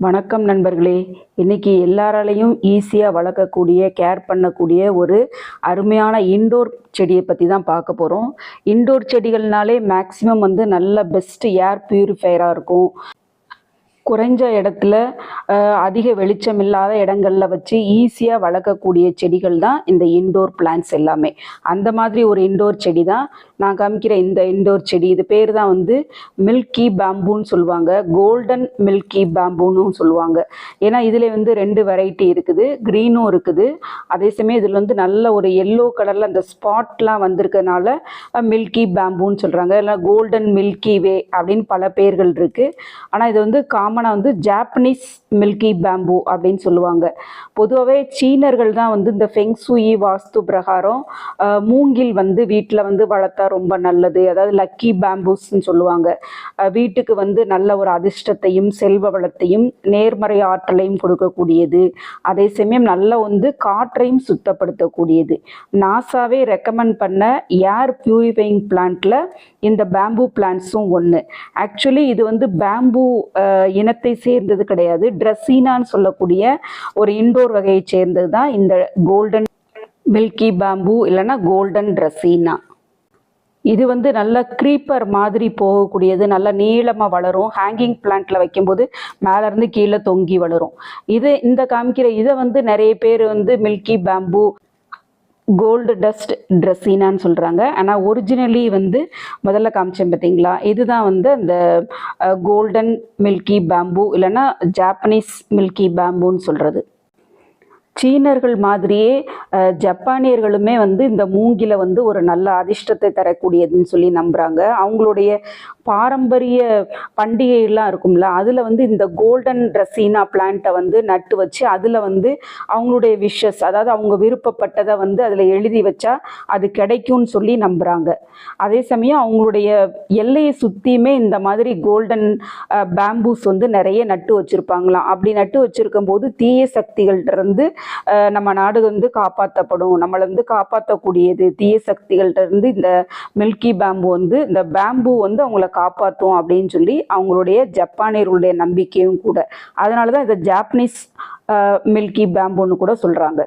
வணக்கம் நண்பர்களே. இன்னைக்கு எல்லாராலையும் ஈஸியாக வளர்க்கக்கூடிய கேர் பண்ணக்கூடிய ஒரு அருமையான இன்டோர் செடியை பற்றி தான் பார்க்க போகிறோம் இன்டோர் செடிகள்னாலே மேக்ஸிமம் வந்து நல்ல பெஸ்ட் ஏர் பியூரிஃபையராக இருக்கும். குறைஞ்ச இடத்துல அதிக வெளிச்சம் இல்லாத இடங்களில் வச்சு ஈஸியாக வளர்க்கக்கூடிய செடிகள் தான் இந்த இன்டோர் பிளான்ஸ் எல்லாமே. அந்த மாதிரி ஒரு இன்டோர் செடி தான் நான் காமிக்கிற இந்த இன்டோர் செடி இது பேர் தான் வந்து மில்கி பேம்பூன்னு சொல்லுவாங்க. கோல்டன் மில்கி பேம்பூன்னு சொல்லுவாங்க. ஏன்னா இதில் வந்து ரெண்டு வெரைட்டி இருக்குது. க்ரீனும் இருக்குது. அதே சமயம் இதில் வந்து நல்ல ஒரு எல்லோ கலரில் அந்த ஸ்பாட்லாம் வந்திருக்கனால மில்கி பேம்பூன்னு சொல்கிறாங்க இல்லை கோல்டன் மில்கி வே அப்படின்னு பல பேர்கள் இருக்குது ஆனால் இது வந்து காமனாக வந்து ஜாப்பனீஸ் மில்கி பேம்பூ அப்படின்னு சொல்லுவாங்க. பொதுவாகவே சீனர்கள் தான் வந்து இந்த ஃபெங்சுயி வாஸ்து பிரகாரம் மூங்கில் வந்து வீட்டில் வந்து வளர்த்தா ரொம்ப நல்லது. அதாவது லக்கி பேம்பூஸ்ன்னு சொல்லுவாங்க. வீட்டுக்கு வந்து நல்ல ஒரு அதிர்ஷ்டத்தையும் செல்வ வளத்தையும் நேர்மறை ஆற்றலையும் கொடுக்கக்கூடியது. அதே சமயம் நல்ல வந்து காற்றையும் சுத்தப்படுத்தக்கூடியது. நாசாவே ரெக்கமெண்ட் பண்ண ஏர் பியூரிஃபைங் பிளான்ட்டில் இந்த பேம்பூ பிளான்ட்ஸும் ஒன்று ஆக்சுவலி இது வந்து பேம்பூ இனத்தை சேர்ந்தது கிடையாது. ட்ரெஸ்ஸினான்னு சொல்லக்கூடிய ஒரு இண்டோர் வகையை சேர்ந்தது தான் இந்த கோல்டன் மில்கி பேம்பூ இல்லைன்னா கோல்டன் ட்ரெஸ்ஸினா இது வந்து நல்ல க்ரீப்பர் மாதிரி போகக்கூடியது நல்ல நீளமாக வளரும். ஹேங்கிங் பிளான்ட்டில் வைக்கும்போது மேலேருந்து கீழே தொங்கி வளரும். இது இந்த காமிக்கிற இதை வந்து நிறைய பேர் வந்து மில்கி பேம்பூ கோல்டு டஸ்ட் ட்ரெஸ்ஸினான்னு சொல்கிறாங்க ஆனால் ஒரிஜினலி வந்து முதல்ல காமிச்சேன் பார்த்தீங்களா இதுதான் வந்து அந்த கோல்டன் மில்கி பேம்பூ இல்லைன்னா ஜாப்பனீஸ் மில்கி பேம்பூன்னு சொல்கிறது சீனர்கள் மாதிரியே ஜப்பானியர்களுமே வந்து இந்த மூங்கில வந்து ஒரு நல்ல அதிர்ஷ்டத்தை தரக்கூடியதுன்னு சொல்லி நம்புகிறாங்க அவங்களுடைய பாரம்பரிய பண்டிகைலாம் இருக்கும்ல அதில் வந்து இந்த கோல்டன் ரசீனா பிளான்ட்டை வந்து நட்டு வச்சு அதில் வந்து அவங்களுடைய விஷஸ் அதாவது அவங்க விருப்பப்பட்டதை வந்து அதில் எழுதி வச்சா அது கிடைக்கும்னு சொல்லி நம்புகிறாங்க அதே சமயம் அவங்களுடைய எல்லையை சுற்றியுமே இந்த மாதிரி கோல்டன் பேம்பூஸ் வந்து நிறைய நட்டு வச்சுருப்பாங்களாம். அப்படி நட்டு வச்சுருக்கும் போது தீய சக்திகள்ட்ட இருந்து நம்ம நாடு வந்து காப்பாற்றப்படும் நம்மளை வந்து காப்பாற்றக்கூடியது தீய சக்திகள்கிட்டருந்து இந்த மில்கி பேம்பு வந்து இந்த பேம்பு வந்து அவங்கள காப்பாற்றும் அப்படின்னு சொல்லி அவங்களுடைய ஜப்பானியர்களுடைய நம்பிக்கையும் கூட. அதனால தான் இதை ஜாப்பனீஸ் மில்கி பேம்புன்னு கூட சொல்கிறாங்க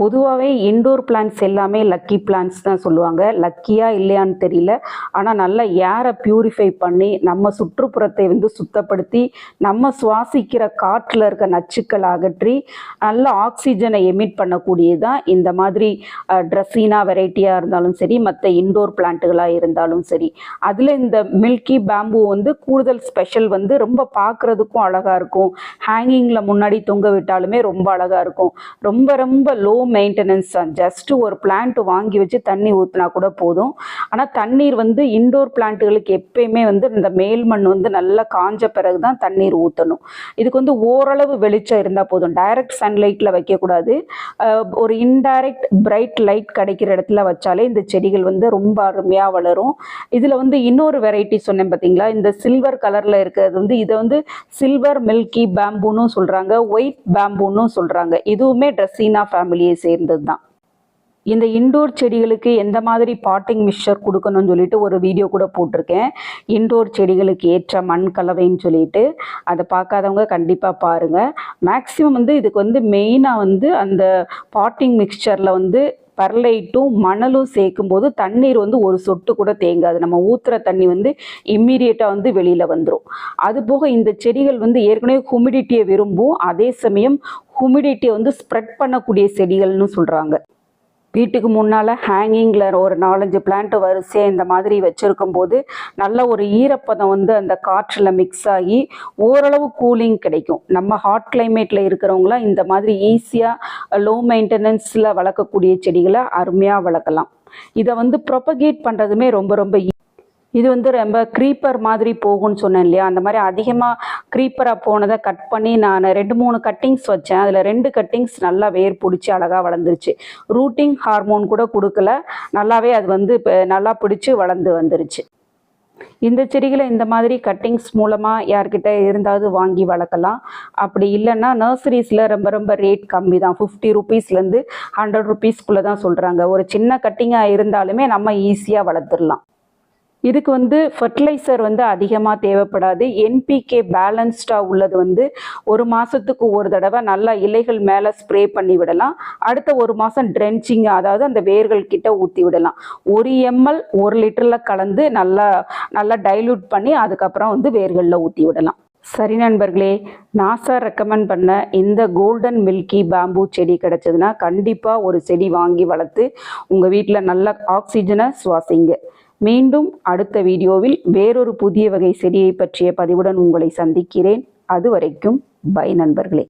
பொதுவாகவே இன்டோர் பிளான்ஸ் எல்லாமே லக்கி பிளான்ஸ் தான் சொல்லுவாங்க. லக்கியாக இல்லையான்னு தெரியல. ஆனால் நல்லா ஏரை பியூரிஃபை பண்ணி நம்ம சுற்றுப்புறத்தை வந்து சுத்தப்படுத்தி நம்ம சுவாசிக்கிற காற்றில் இருக்க நச்சுக்கள் அகற்றி நல்ல ஆக்சிஜனை எமிட் பண்ணக்கூடியது தான் இந்த மாதிரி ட்ரெஸ்ஸினா வெரைட்டியாக இருந்தாலும் சரி மற்ற இன்டோர் பிளான்ட்டுகளாக இருந்தாலும் சரி. அதில் இந்த மில்கி பேம்பு வந்து கூடுதல் ஸ்பெஷல் வந்து ரொம்ப பார்க்குறதுக்கும் அழகாக இருக்கும். ஹேங்கிங்கில் முன்னாடி தொங்க விட்டாலுமே ரொம்ப அழகாக இருக்கும். ரொம்ப ரொம்ப லோ மெயின்டெனன்ஸ் தான் ஜஸ்ட் ஒரு பிளான்ட் வாங்கி வச்சு தண்ணி ஊற்றினா கூட போதும். ஆனால் தண்ணீர் வந்து இன்டோர் பிளான்ட்டுகளுக்கு எப்பயுமே வந்து இந்த மேல் மண் வந்து நல்லா காஞ்ச பிறகு தான் தண்ணீர் ஊற்றணும் இதுக்கு வந்து ஓரளவு வெளிச்சம் இருந்தால் போதும். டைரக்ட் சன்லைட்டில் வைக்கக்கூடாது ஒரு இன்டைரக்ட் பிரைட் லைட் கிடைக்கிற இடத்துல வச்சாலே இந்த செடிகள் வந்து ரொம்ப அருமையாக வளரும். இதில் வந்து இன்னொரு வெரைட்டி சொன்னேன் பார்த்தீங்களா இந்த சில்வர் கலரில் இருக்கிறது வந்து இதை வந்து சில்வர் மில்கி பேம்பூன்னு சொல்கிறாங்க ஒயிட் பேம்பூன்னு சொல்கிறாங்க இதுவுமே ட்ரெஸ்ஸினா ஃபேமிலியை சேர்ந்தது தான் இந்த இன்டோர் செடிகளுக்கு எந்த மாதிரி பாட்டிங் மிக்சர் கொடுக்கணும்னு சொல்லிட்டு ஒரு வீடியோ கூட போட்டிருக்கேன். இன்டோர் செடிகளுக்கு ஏற்ற மண் கலவைன்னு சொல்லிட்டு அதை பார்க்காதவங்க கண்டிப்பாக பாருங்கள் மேக்ஸிமம் வந்து இதுக்கு வந்து மெயினாக வந்து அந்த பாட்டிங் மிக்சரில் வந்து பர்லைட்டும் மணலும் சேர்க்கும்போது தண்ணீர் வந்து ஒரு சொட்டு கூட தேங்காது. நம்ம ஊற்றுற தண்ணி வந்து இம்மீடியட்டாக வந்து வெளியில் வந்துடும் அதுபோக இந்த செடிகள் வந்து ஏற்கனவே ஹுமிடிட்டியை விரும்பும். அதே சமயம் ஹுமிடிட்டியை வந்து ஸ்ப்ரெட் பண்ணக்கூடிய செடிகள்னு சொல்கிறாங்க வீட்டுக்கு முன்னால் ஹேங்கிங்கில் ஒரு நாலஞ்சு பிளான்ட் வரிசையாக இந்த மாதிரி வச்சுருக்கும் போது நல்ல ஒரு ஈரப்பதம் வந்து அந்த காற்றில் மிக்ஸ் ஆகி ஓரளவு கூலிங் கிடைக்கும். நம்ம ஹாட் கிளைமேட்டில் இருக்கிறவங்களாம் இந்த மாதிரி ஈஸியாக லோ மெயின்டெனன்ஸில் வளர்க்கக்கூடிய செடிகளை அருமையாக வளர்க்கலாம். இதை வந்து ப்ரொபகேட் பண்ணுறதுமே ரொம்ப ரொம்ப இது வந்து ரொம்ப க்ரீப்பர் மாதிரி போகும்னு சொன்னேன் இல்லையா? அந்த மாதிரி அதிகமாக க்ரீப்பராக போனதை கட் பண்ணி நான் ரெண்டு மூணு கட்டிங்ஸ் வச்சேன். அதில் ரெண்டு கட்டிங்ஸ் நல்லா வேர் பிடிச்சி அழகாக வளர்ந்துருச்சு. ரூட்டிங் ஹார்மோன் கூட கொடுக்கல. நல்லாவே அது வந்து இப்போ நல்லா பிடிச்சி வளர்ந்து வந்துருச்சு. இந்த செடிகளை இந்த மாதிரி கட்டிங்ஸ் மூலமாக யார்கிட்ட இருந்தாவது வாங்கி வளர்க்கலாம். அப்படி இல்லைன்னா நர்சரிஸில் ரொம்ப ரொம்ப ரேட் கம்மி தான் ஃபிஃப்டி ருபீஸ்லேருந்து ஹண்ட்ரட் ருபீஸ்க்குள்ளே தான் சொல்கிறாங்க ஒரு சின்ன கட்டிங்காக இருந்தாலுமே நம்ம ஈஸியாக வளர்த்துடலாம். இதுக்கு வந்து ஃபர்டிலைசர் வந்து அதிகமாக தேவைப்படாது. என்பிகே பேலன்ஸ்டாக உள்ளது வந்து ஒரு மாதத்துக்கு ஒரு தடவை நல்லா இலைகள் மேலே ஸ்ப்ரே பண்ணி விடலாம். அடுத்த ஒரு மாதம் ட்ரென்ச்சிங் அதாவது அந்த வேர்கள் கிட்ட ஊற்றி விடலாம். ஒரு எம்எல் ஒரு லிட்டரில் கலந்து நல்லா நல்லா டைல்யூட் பண்ணி அதுக்கப்புறம் வந்து வேர்களில் ஊற்றி விடலாம். சரி நண்பர்களே நாசா ரெக்கமெண்ட் பண்ண இந்த கோல்டன் மில்கி பேம்பூ செடி கிடச்சதுன்னா கண்டிப்பாக ஒரு செடி வாங்கி வளர்த்து உங்கள் வீட்டில் நல்ல ஆக்சிஜனை சுவாசிங்க. மீண்டும் அடுத்த வீடியோவில் வேறொரு புதிய வகை செடியை பற்றிய பதிவுடன் உங்களை சந்திக்கிறேன். அதுவரைக்கும் பை நண்பர்களே.